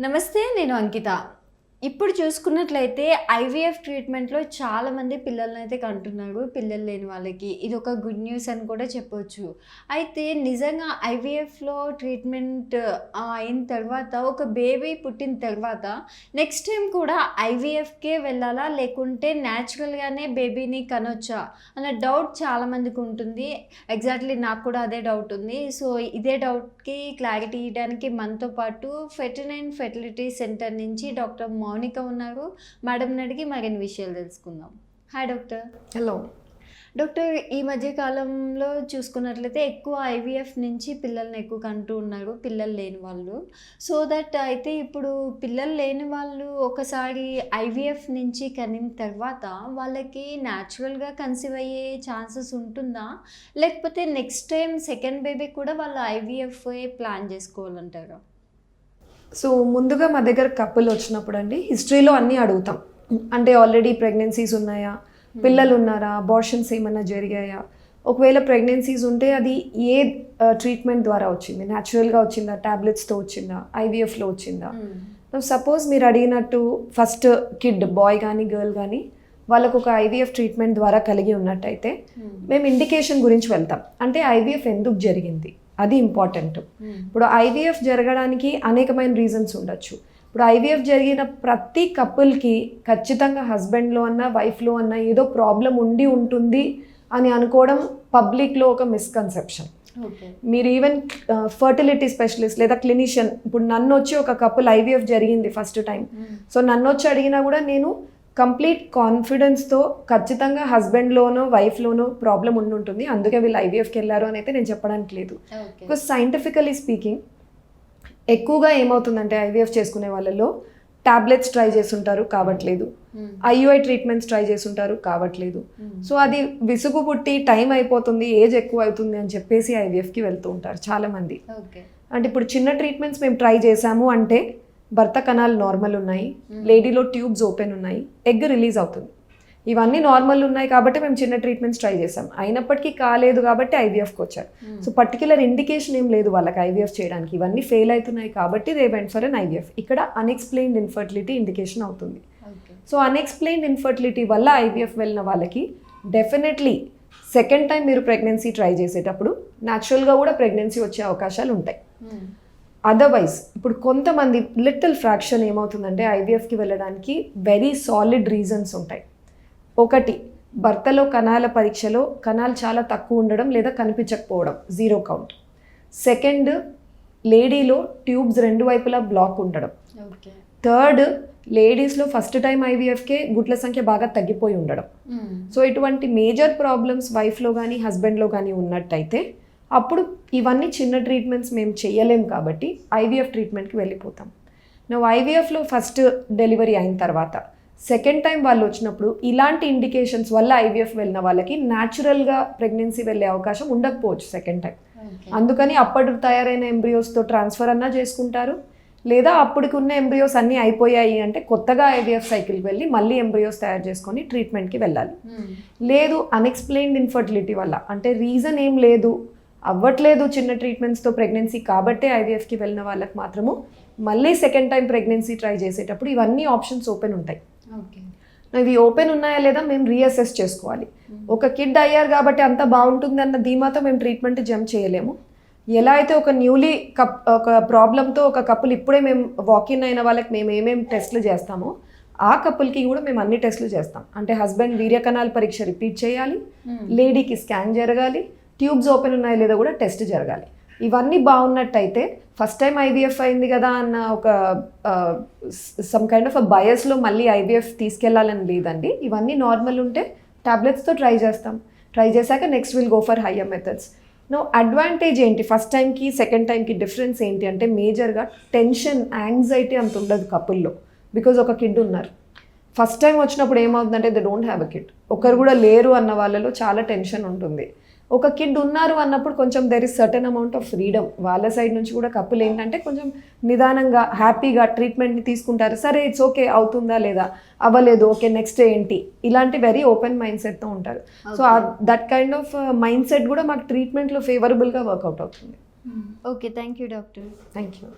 నమస్తే నేను అంకిత. ఇప్పుడు చూసుకున్నట్లయితే ఐవీఎఫ్ ట్రీట్మెంట్లో చాలామంది పిల్లల్ని అయితే కంటున్నారు పిల్లలు లేని వాళ్ళకి. ఇది ఒక గుడ్ న్యూస్ అని కూడా చెప్పొచ్చు. అయితే నిజంగా ఐవీఎఫ్లో ట్రీట్మెంట్ అయిన తర్వాత ఒక బేబీ పుట్టిన తర్వాత నెక్స్ట్ టైం కూడా ఐవీఎఫ్కే వెళ్ళాలా? లేకుంటే న్యాచురల్గానే బేబీని కనొచ్చా? అన్న డౌట్ చాలామందికి ఉంటుంది. ఎగ్జాక్ట్లీ నాకు కూడా అదే డౌట్ ఉంది. సో ఇదే డౌట్కి క్లారిటీ ఇవ్వడానికి మనతో పాటు ఫెటర్నైన్ ఫెర్టిలిటీ సెంటర్ నుంచి డాక్టర్ మౌనిక ఉన్నారు. మేడంని అడిగి మరిన్ని విషయాలు తెలుసుకుందాం. హాయ్ డాక్టర్ హలో డాక్టర్ ఈ మధ్య కాలంలో చూసుకున్నట్లయితే ఎక్కువ ఐవీఎఫ్ నుంచి పిల్లల్ని ఎక్కువ కంటూ ఉన్నారు. పిల్లలు లేని వాళ్ళు. సో దట్ అయితే ఇప్పుడు పిల్లలు లేని వాళ్ళు ఒకసారి ఐవీఎఫ్ నుంచి కనిన తర్వాత వాళ్ళకి న్యాచురల్గా కన్సీవ్ అయ్యే ఛాన్సెస్ ఉంటుందా? లేకపోతే నెక్స్ట్ టైం సెకండ్ బేబీ కూడా వాళ్ళు ఐవీఎఫ్ ప్లాన్ చేసుకోవాలంటారా? సో ముందుగా మా దగ్గర కప్పులు వచ్చినప్పుడు అండి హిస్టరీలో అన్నీ అడుగుతాం. అంటే ఆల్రెడీ ప్రెగ్నెన్సీస్ ఉన్నాయా? పిల్లలు ఉన్నారా? అబార్షన్స్ ఏమన్నా జరిగాయా? ఒకవేళ ప్రెగ్నెన్సీస్ ఉంటే అది ఏ ట్రీట్మెంట్ ద్వారా వచ్చింది? న్యాచురల్గా వచ్చిందా? ట్యాబ్లెట్స్తో వచ్చిందా? ఐవీఎఫ్లో వచ్చిందా? సపోజ్ మీరు అడిగినట్టు ఫస్ట్ కిడ్ బాయ్ కానీ గర్ల్ కానీ వాళ్ళకు ఒక ఐవీఎఫ్ ట్రీట్మెంట్ ద్వారా కలిగి ఉన్నట్టయితే మేము ఇండికేషన్ గురించి వెళ్తాం. అంటే ఐవీఎఫ్ ఎందుకు జరిగింది? అది ఇంపార్టెంట్. ఇప్పుడు ఐవీఎఫ్ జరగడానికి అనేకమైన రీజన్స్ ఉండొచ్చు. ఇప్పుడు ఐవీఎఫ్ జరిగిన ప్రతి కపుల్కి ఖచ్చితంగా హస్బెండ్లో అన్న వైఫ్లో అన్న ఏదో ప్రాబ్లం ఉండి ఉంటుంది అని అనుకోవడం పబ్లిక్లో ఒక మిస్కన్సెప్షన్. మీరు ఈవెన్ ఫర్టిలిటీ స్పెషలిస్ట్ లేదా క్లినిషియన్ ఇప్పుడు నన్ను వచ్చి ఒక కపుల్ ఐవీఎఫ్ జరిగింది ఫస్ట్ టైం. సో నన్ను వచ్చి అడిగినా కూడా నేను కంప్లీట్ కాన్ఫిడెన్స్తో ఖచ్చితంగా హస్బెండ్లోనో వైఫ్లోనో ప్రాబ్లం ఉండి ఉంటుంది. అందుకే వీళ్ళు ఐవీఎఫ్కి వెళ్ళారు అని అయితే నేను చెప్పడానికి లేదు. బికాస్ సైంటిఫికలీ స్పీకింగ్ ఎక్కువగా ఏమవుతుందంటే ఐవీఎఫ్ చేసుకునే వాళ్ళలో టాబ్లెట్స్ ట్రై చేస్తుంటారు కావట్లేదు. ఐయుఐ ట్రీట్మెంట్స్ ట్రై చేస్తుంటారు కావట్లేదు. సో అది విసుగు పుట్టి టైం అయిపోతుంది ఏజ్ ఎక్కువ అవుతుంది అని చెప్పేసి ఐవీఎఫ్కి వెళ్తూ ఉంటారు చాలామంది. అంటే ఇప్పుడు చిన్న ట్రీట్మెంట్స్ మేము ట్రై చేసాము అంటే భర్త కణాలు నార్మల్ ఉన్నాయి. లేడీలో ట్యూబ్స్ ఓపెన్ ఉన్నాయి. ఎగ్ రిలీజ్ అవుతుంది. ఇవన్నీ నార్మల్ ఉన్నాయి కాబట్టి మేము చిన్న ట్రీట్మెంట్స్ ట్రై చేసాం అయినప్పటికీ కాలేదు కాబట్టి ఐవీఎఫ్కి వచ్చారు. సో పర్టికులర్ ఇండికేషన్ ఏం లేదు వాళ్ళకి ఐవీఎఫ్ చేయడానికి. ఇవన్నీ ఫెయిల్ అవుతున్నాయి కాబట్టి they went for an IVF ఇక్కడ అన్ఎక్స్ప్లెయిన్డ్ ఇన్ఫర్టిలిటీ ఇండికేషన్ అవుతుంది. సో అన్ఎక్స్ప్లెయిన్డ్ ఇన్ఫర్టిలిటీ వల్ల ఐవీఎఫ్ వెళ్ళిన వాళ్ళకి డెఫినెట్లీ సెకండ్ టైం మీరు ప్రెగ్నెన్సీ ట్రై చేసేటప్పుడు న్యాచురల్గా కూడా ప్రెగ్నెన్సీ వచ్చే అవకాశాలు ఉంటాయి. అదర్వైజ్ ఇప్పుడు కొంతమంది లిటిల్ ఫ్రాక్షన్ ఏమవుతుందంటే ఐవీఎఫ్కి వెళ్ళడానికి వెరీ సాలిడ్ రీజన్స్ ఉంటాయి. ఒకటి భర్తలో కణాల పరీక్షలో కణాలు చాలా తక్కువ ఉండడం లేదా కనిపించకపోవడం జీరో కౌంట్ సెకండ్ లేడీలో ట్యూబ్స్ రెండు వైపులా బ్లాక్ ఉండడం. థర్డ్ లేడీస్లో ఫస్ట్ టైం ఐవీఎఫ్కే గుడ్ల సంఖ్య బాగా తగ్గిపోయి ఉండడం. సో ఇటువంటి మేజర్ ప్రాబ్లమ్స్ వైఫ్లో కానీ హస్బెండ్లో కానీ ఉన్నట్టయితే అప్పుడు ఇవన్నీ చిన్న ట్రీట్మెంట్స్ మేము చేయలేం కాబట్టి ఐవీఎఫ్ ట్రీట్మెంట్కి వెళ్ళిపోతాం. నువ్వు ఐవీఎఫ్లో ఫస్ట్ డెలివరీ అయిన తర్వాత సెకండ్ టైం వాళ్ళు వచ్చినప్పుడు ఇలాంటి ఇండికేషన్స్ వల్ల ఐవీఎఫ్ వెళ్ళిన వాళ్ళకి న్యాచురల్గా ప్రెగ్నెన్సీ వెళ్ళే అవకాశం ఉండకపోవచ్చు సెకండ్ టైం అందుకని అప్పటి తయారైన ఎంబ్రియోస్తో ట్రాన్స్ఫర్ అన్నా చేసుకుంటారు. లేదా అప్పటికి ఉన్న ఎంబ్రియోస్ అన్నీ అయిపోయాయి అంటే కొత్తగా ఐవీఎఫ్ సైకిల్కి వెళ్ళి మళ్ళీ ఎంబ్రియోస్ తయారు చేసుకొని ట్రీట్మెంట్కి వెళ్ళాలి. లేదు అన్ఎక్స్ప్లెయిన్డ్ ఇన్ఫర్టిలిటీ వల్ల. అంటే రీజన్ ఏం లేదు. అవ్వట్లేదు చిన్న ట్రీట్మెంట్స్తో ప్రెగ్నెన్సీ కాబట్టే ఐవీఎఫ్కి వెళ్ళిన వాళ్ళకి మాత్రము మళ్ళీ సెకండ్ టైం ప్రెగ్నెన్సీ ట్రై చేసేటప్పుడు ఇవన్నీ ఆప్షన్స్ ఓపెన్ ఉంటాయి. ఓకే ఇవి ఓపెన్ ఉన్నాయా లేదా మేము రీఅసెస్ చేసుకోవాలి. ఒక కిడ్ అయ్యారు కాబట్టి అంత బాగుంటుంది అన్న ధీమాతో మేము ట్రీట్మెంట్ జంప్ చేయలేము. ఎలా అయితే ఒక న్యూలీ కప్ ఒక ప్రాబ్లంతో ఒక కపుల్ ఇప్పుడే మేము వాకిన్ అయిన వాళ్ళకి మేము ఏమేమి టెస్ట్లు చేస్తామో ఆ కపుల్కి కూడా మేము అన్ని టెస్ట్లు చేస్తాం. అంటే హస్బెండ్ వీర్యకణాల పరీక్ష రిపీట్ చేయాలి. లేడీకి స్కాన్ జరగాలి. ట్యూబ్స్ ఓపెన్ ఉన్నాయో లేదో కూడా టెస్ట్ జరగాలి. ఇవన్నీ బాగున్నట్టయితే ఫస్ట్ టైం ఐవీఎఫ్ అయింది కదా అన్న ఒక సమ్ కైండ్ ఆఫ్ అ బయస్లో మళ్ళీ ఐవీఎఫ్ తీసుకెళ్ళాలని లేదండి. ఇవన్నీ నార్మల్ ఉంటే టాబ్లెట్స్తో ట్రై చేస్తాం. ట్రై చేశాక next will go for higher methods no advantage ఏంటి? ఫస్ట్ టైంకి సెకండ్ టైంకి డిఫరెన్స్ ఏంటి అంటే మేజర్గా టెన్షన్ యాంగ్జైటీ అంత ఉండదు కపుల్లో. బికాజ్ ఒక కిడ్ ఉన్నారు. ఫస్ట్ టైం వచ్చినప్పుడు ఏమవుతుందంటే they don't have a kid ఒకరు కూడా లేరు అన్న వాళ్ళలో చాలా టెన్షన్ ఉంటుంది. ఒక కిడ్ ఉన్నారు అన్నప్పుడు కొంచెం there is certain amount of freedom వాళ్ళ సైడ్ నుంచి కూడా కప్పులు ఏంటంటే కొంచెం నిదానంగా హ్యాపీగా ట్రీట్మెంట్ని తీసుకుంటారు. సరే ఇట్స్ ఓకే అవుతుందా లేదా? అవ్వలేదు. ఓకే నెక్స్ట్ ఏంటి? ఇలాంటి వెరీ ఓపెన్ మైండ్ సెట్తో ఉంటారు. So that kind of mindset కూడా మాకు ట్రీట్మెంట్లో ఫేవరబుల్గా వర్కౌట్ అవుతుంది. Okay thank you doctor thank you